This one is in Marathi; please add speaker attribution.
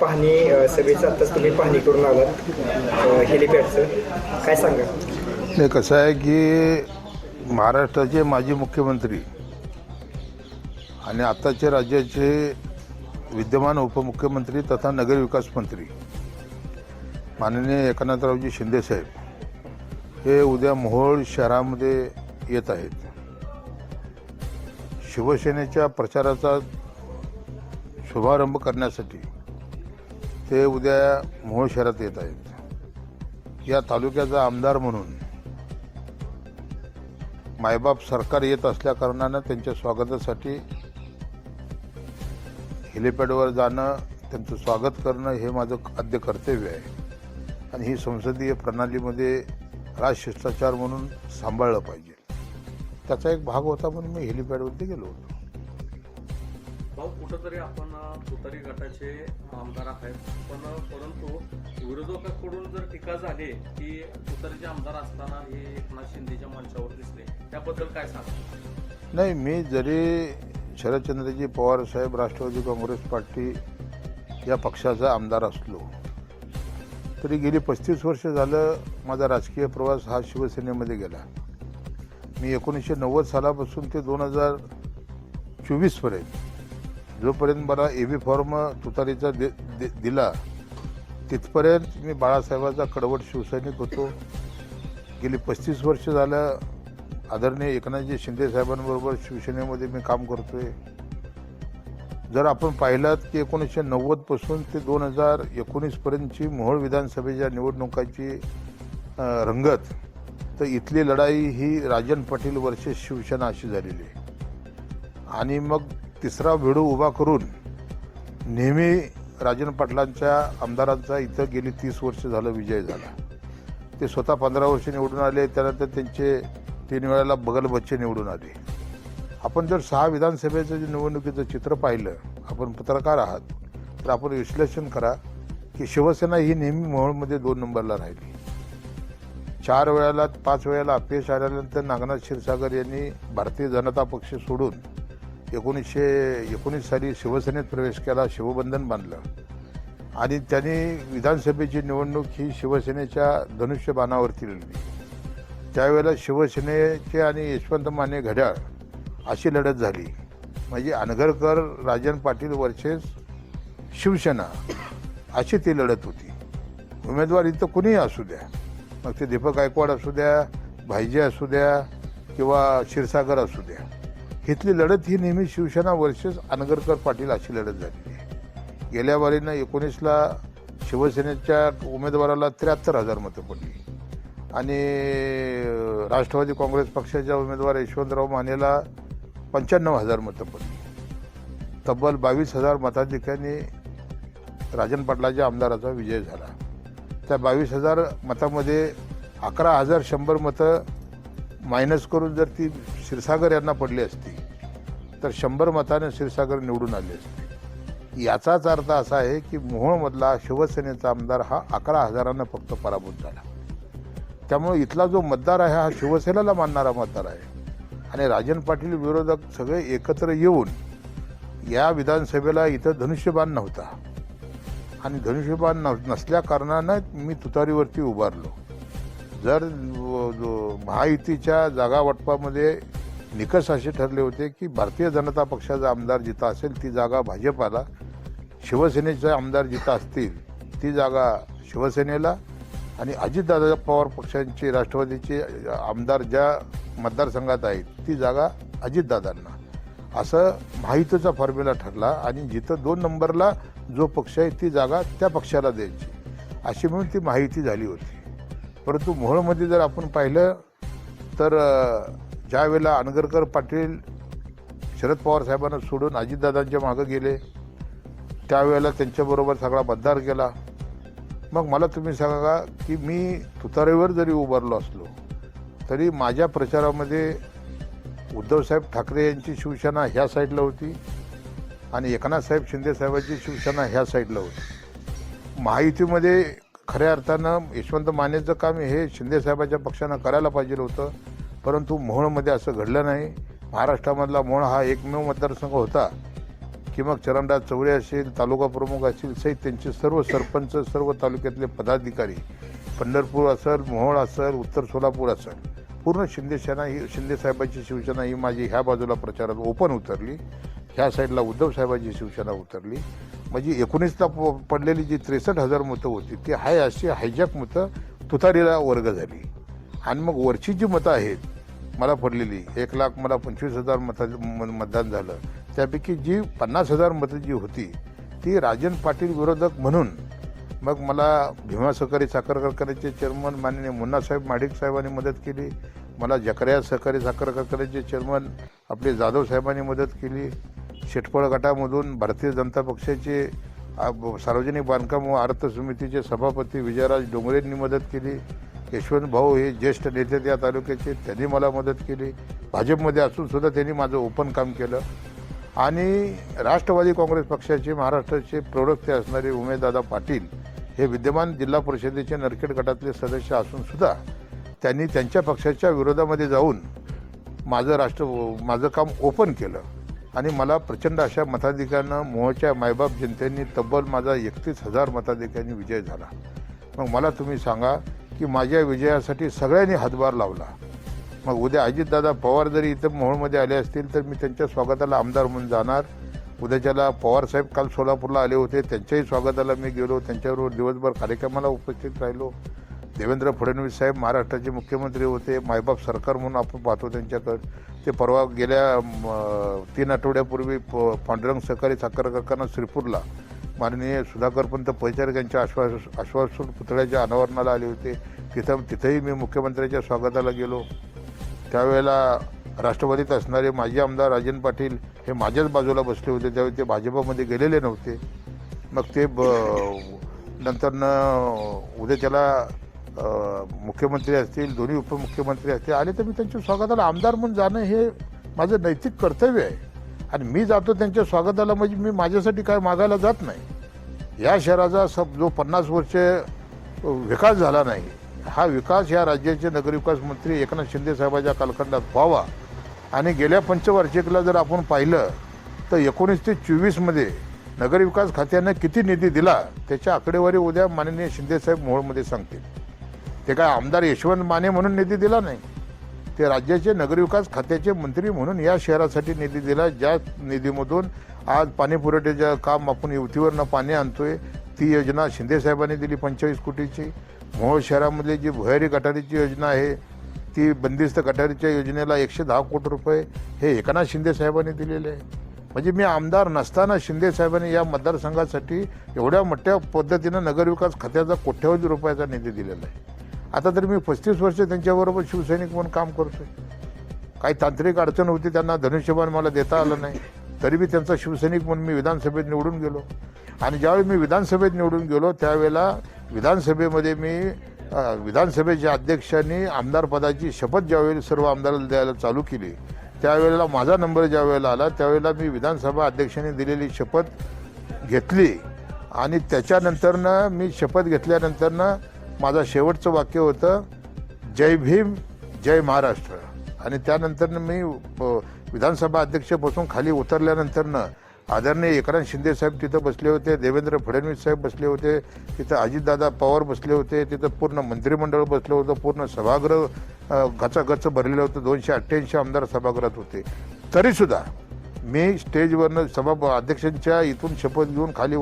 Speaker 1: पाहणी सभेचं आत्ताच तुम्ही पाहणी करून आलात हेलिपॅडचं. काय सांगा?
Speaker 2: नाही कसं आहे की महाराष्ट्राचे माजी मुख्यमंत्री आणि आत्ताचे राज्याचे विद्यमान उपमुख्यमंत्री तथा नगरविकास मंत्री माननीय एकनाथरावजी शिंदेसाहेब हे उद्या मोहोळ शहरामध्ये येत आहेत. शिवसेनेच्या प्रचाराचा शुभारंभ करण्यासाठी ते उद्या मोहोळ शहरात येत आहेत. या तालुक्याचा आमदार म्हणून मायबाप सरकार येत असल्या कारणानं त्यांच्या स्वागतासाठी हेलिपॅडवर जाणं त्यांचं स्वागत करणं हे माझं आद्य कर्तव्य आहे. आणि ही संसदीय प्रणालीमध्ये राजशिष्टाचार म्हणून सांभाळलं पाहिजे. त्याचा एक भाग होता म्हणून मी हेलिपॅडवरती गेलो होतो.
Speaker 3: भाऊ कुठंतरी आपण तुतारी गटाचे आमदार आहेत. पण परंतु विरोधकांकडून जर टीका झाली की तुतारीचे आमदार असताना हे एकनाथ शिंदेच्या मंचावर दिसले त्याबद्दल काय सांग
Speaker 2: नाही मी जरी शरदचंद्रजी पवार साहेब राष्ट्रवादी काँग्रेस पार्टी या पक्षाचा आमदार असलो तरी गेली पस्तीस वर्ष झालं माझा राजकीय प्रवास हा शिवसेनेमध्ये गेला. मी एकोणीसशे नव्वद सालापासून ते दोन हजार चोवीसपर्यंत जोपर्यंत मला ए बी फॉर्म तुतारीचा दे दे दिला तिथपर्यंत मी बाळासाहेबाचा कडवट शिवसैनिक होतो. गेली पस्तीस वर्ष झालं आदरणीय एकनाथजी शिंदे साहेबांबरोबर शिवसेनेमध्ये मी काम करतोय. जर आपण पाहिलात की एकोणीसशे नव्वदपासून ते दोन हजार एकोणीसपर्यंतची मोहोळ विधानसभेच्या निवडणुकाची रंगत तर इथली लढाई ही राजन पाटील वर्सेस शिवसेना अशी झालेली आहे. आणि मग तिसरा व्हिडिओ उभा करून नेहमी राजन पाटलांच्या आमदारांचा इथं गेली तीस वर्ष झालं विजय झाला. ते स्वतः पंधरा वर्ष निवडून आले त्यानंतर त्यांचे तीन वेळेला बगल बच्चे निवडून आले. आपण जर सहा विधानसभेचं जे निवडणुकीचं चित्र पाहिलं आपण पत्रकार आहात तर आपण विश्लेषण करा की शिवसेना ही नेहमी मोहोळमध्ये दोन नंबरला राहिली. चार वेळेला पाच वेळेला अपयश आल्यानंतर नागनाथ क्षीरसागर यांनी भारतीय जनता पक्ष सोडून एकोणीसशे एकोणीस साली शिवसेनेत प्रवेश केला शिवबंधन बांधलं. आणि त्यांनी विधानसभेची निवडणूक ही शिवसेनेच्या धनुष्यबाणावरती लढली. त्यावेळेला शिवसेनेचे आणि यशवंत माने घड्याळ अशी लढत झाली. म्हणजे अनगरकर राजन पाटील वर्सेस शिवसेना अशी ती लढत होती. उमेदवार इथं कुणीही असू द्या. मग ते दीपक गायकवाड असू द्या भाईजे असू द्या किंवा क्षीरसागर असू द्या. इथली लढत ही नेहमी शिवसेना वर्सेस अनगरकर पाटील अशी लढत झालेली आहे. गेल्या वारीनं एकोणीसला शिवसेनेच्या उमेदवाराला त्र्याहत्तर हजार मतं पडली. आणि राष्ट्रवादी काँग्रेस पक्षाच्या उमेदवार यशवंतराव मानेला पंच्याण्णव हजार मतं पडली. तब्बल बावीस हजार मताधिक्याने राजन पाटलाच्या आमदाराचा विजय झाला. त्या बावीस हजार मतामध्ये अकरा हजार शंभर मतं मायनस करून जर ती क्षीरसागर यांना पडली असती तर शंभर मताने क्षीरसागर निवडून आले असते. याचाच अर्थ असा आहे की मोहोळमधला शिवसेनेचा आमदार हा अकरा हजारानं फक्त पराभूत झाला. त्यामुळे इथला जो मतदार आहे हा शिवसेनेला मानणारा मतदार आहे. आणि राजन पाटील विरोधक सगळे एकत्र येऊन या विधानसभेला इथं धनुष्यबाण नव्हता. आणि धनुष्यबाण नस- नसल्या कारणानं मी तुतारीवरती उभारलो. जर महायुतीच्या जागा वाटपामध्ये निकष असे ठरले होते की भारतीय जनता पक्षाचा आमदार जिथं असेल ती जागा भाजपाला शिवसेनेचे आमदार जिथं असतील ती जागा शिवसेनेला आणि अजितदादा पवार पक्षांचे राष्ट्रवादीचे आमदार ज्या मतदारसंघात आहेत ती जागा अजितदादांना. असं माहितीचा फॉर्म्युला ठरला आणि जिथं दोन नंबरला जो पक्ष आहे ती जागा त्या पक्षाला द्यायची. अशी म्हणून ती माहिती झाली होती. परंतु मोहोळमध्ये जर आपण पाहिलं तर ज्यावेळेला अनगरकर पाटील शरद पवार साहेबांना सोडून अजितदादांच्या मागं गेले त्यावेळेला त्यांच्याबरोबर सगळा मतदार केला. मग मला तुम्ही सांगा की मी तुतारीवर जरी उभारलो असलो तरी माझ्या प्रचारामध्ये उद्धवसाहेब ठाकरे यांची शिवसेना ह्या साईडला होती आणि एकनाथसाहेब शिंदे साहेबांची शिवसेना ह्या साईडला होती. महायुतीमध्ये खऱ्या अर्थानं यशवंत मानेचं काम हे शिंदेसाहेबांच्या पक्षानं करायला पाहिजे होतं. परंतु मोहोळमध्ये असं घडलं नाही. महाराष्ट्रामधला मोहोळ हा एकमेव मतदारसंघ होता. की मग चरणराज चौरे असेल तालुका प्रमुख असतील सहित त्यांचे सर्व सरपंच सर्व तालुक्यातले पदाधिकारी. पंढरपूर असेल मोहोळ असेल उत्तर सोलापूर असेल. पूर्ण शिंदेसेना ही शिंदेसाहेबांची शिवसेना ही माझी ह्या बाजूला प्रचारात ओपन उतरली. ह्या साईडला उद्धव साहेबांची शिवसेना उतरली. म्हणजे एकोणीसला प- पडलेली जी त्रेसष्ट हजार मतं होती ती हाय अशी हायजॅक मतं तुतारीला वर्ग झाली. आणि मग वरची जी मतं आहेत मला पडलेली एक लाख मला पंचवीस हजार मता म- मतदान झालं. त्यापैकी जी पन्नास हजार मतं जी होती ती राजन पाटील विरोधक म्हणून मग मला भीमा सहकारी साखर कारखान्याचे चेअरमन माननीय मुन्नासाहेब माडिक साहेबांनी मदत केली. मला जकऱ्या सहकारी साखर कारखान्याचे चेअरमन आपले जाधव साहेबांनी मदत केली. शेटफळ गटामधून भारतीय जनता पक्षाचे सार्वजनिक बांधकाम व अर्थ समितीचे सभापती विजयराज डोंगरेंनी मदत केली. यशवंत भाऊ हे ज्येष्ठ नेते त्या तालुक्याचे त्यांनी मला मदत केली. भाजपमध्ये असूनसुद्धा त्यांनी माझं ओपन काम केलं. आणि राष्ट्रवादी काँग्रेस पक्षाचे महाराष्ट्राचे प्रवक्ते असणारे उमेशदादा पाटील हे विद्यमान जिल्हा परिषदेचे नरखेड गटातले सदस्य असूनसुद्धा त्यांनी त्यांच्या पक्षाच्या विरोधामध्ये जाऊन माझं राष्ट्र माझं काम ओपन केलं. आणि मला प्रचंड अशा मताधिकारानं मोहच्या मायबाप जनतेने तब्बल माझा एकतीस हजार मताधिकांनी विजय झाला. मग मला तुम्ही सांगा की माझ्या विजयासाठी सगळ्यांनी हातभार लावला. मग उद्या अजितदादा पवार जरी इथं मोहोळमध्ये आले असतील तर मी त्यांच्या स्वागताला आमदार म्हणून जाणार. उद्याच्याला पवारसाहेब काल सोलापूरला आले होते त्यांच्याही स्वागताला मी गेलो. त्यांच्याबरोबर दिवसभर कार्यक्रमाला उपस्थित राहिलो. देवेंद्र फडणवीस साहेब महाराष्ट्राचे मुख्यमंत्री होते मायबाप सरकार म्हणून आपण पाहतो त्यांच्याकडं. ते परवा गेल्या तीन आठवड्यापूर्वी प पांडुरंग सहकारी साखर कारखाना श्रीपूरला माननीय सुधाकरपंत परिचारक यांच्या आश्वास आश्वासन पुतळ्याच्या अनावरणाला आले होते. तिथं तिथंही मी मुख्यमंत्र्यांच्या स्वागताला गेलो. त्यावेळेला राष्ट्रवादीत असणारे माजी आमदार राजन पाटील हे माझ्याच बाजूला बसले होते. त्यावेळी ते भाजपामध्ये गेलेले नव्हते. मग ते ब नंतरनं उद्या त्याला मुख्यमंत्री असतील दोन्ही उपमुख्यमंत्री असतील आले तर मी त्यांच्या स्वागताला आमदार म्हणून जाणं हे माझं नैतिक कर्तव्य आहे. आणि मी जातो त्यांच्या स्वागताला म्हणजे मी माझ्यासाठी काय मागायला जात नाही. या शहराचा सब जो पन्नास वर्ष विकास झाला नाही हा विकास या राज्याचे नगरविकास मंत्री एकनाथ शिंदे साहेबाच्या कालखंडात व्हावा. आणि गेल्या पंचवार्षिकला जर आपण पाहिलं तर एकोणीस ते चोवीसमध्ये नगरविकास खात्यानं किती निधी दिला त्याच्या आकडेवारी उद्या माननीय शिंदेसाहेब मोहोळमध्ये सांगतील. ते काय आमदार यशवंत माने म्हणून निधी दिला नाही. ते राज्याचे नगरविकास खात्याचे मंत्री म्हणून या शहरासाठी निधी दिला. ज्या निधीमधून आज पाणी पुरवठ्याचं काम आपण युतीवरनं पाणी आणतोय ती योजना शिंदेसाहेबांनी दिली पंचेचाळीस कोटीची. मोहोळ शहरामधली जी भुयारी गटारीची योजना आहे ती बंदिस्त गटारीच्या योजनेला एकशे दहा कोटी रुपये हे एकनाथ शिंदे साहेबांनी दिलेले आहे. म्हणजे मी आमदार नसताना शिंदेसाहेबांनी या मतदारसंघासाठी एवढ्या मोठ्या पद्धतीनं नगरविकास खात्याचा कोट्यवधी रुपयाचा निधी दिलेला आहे. आता तर मी पस्तीस वर्ष त्यांच्याबरोबर शिवसैनिक म्हणून काम करतोय. काही तांत्रिक अडचण होती त्यांना धनुष्यबाण मला देता आलं नाही. तरी मी त्यांचा शिवसैनिक म्हणून मी विधानसभेत निवडून गेलो. आणि ज्यावेळी मी विधानसभेत निवडून गेलो त्यावेळेला विधानसभेमध्ये मी विधानसभेच्या अध्यक्षांनी आमदारपदाची शपथ ज्यावेळी सर्व आमदाराला द्यायला चालू केली त्यावेळेला माझा नंबर ज्यावेळेला आला त्यावेळेला मी विधानसभा अध्यक्षांनी दिलेली शपथ घेतली. आणि त्याच्यानंतरनं मी शपथ घेतल्यानंतरनं माझं शेवटचं वाक्य होतं जय भीम जय महाराष्ट्र. आणि त्यानंतरनं मी विधानसभा अध्यक्षपासून खाली उतरल्यानंतरनं आदरणीय एकनाथ शिंदे साहेब तिथं बसले होते देवेंद्र फडणवीस साहेब बसले होते तिथं अजितदादा पवार बसले होते तिथं पूर्ण मंत्रिमंडळ बसलं होतं पूर्ण सभागृह गचागच भरलेलं होतं दोनशे अठ्ठ्याऐंशी आमदार सभागृहात होते. तरीसुद्धा मी स्टेजवरनं सभा अध्यक्षांच्या इथून शपथ घेऊन खाली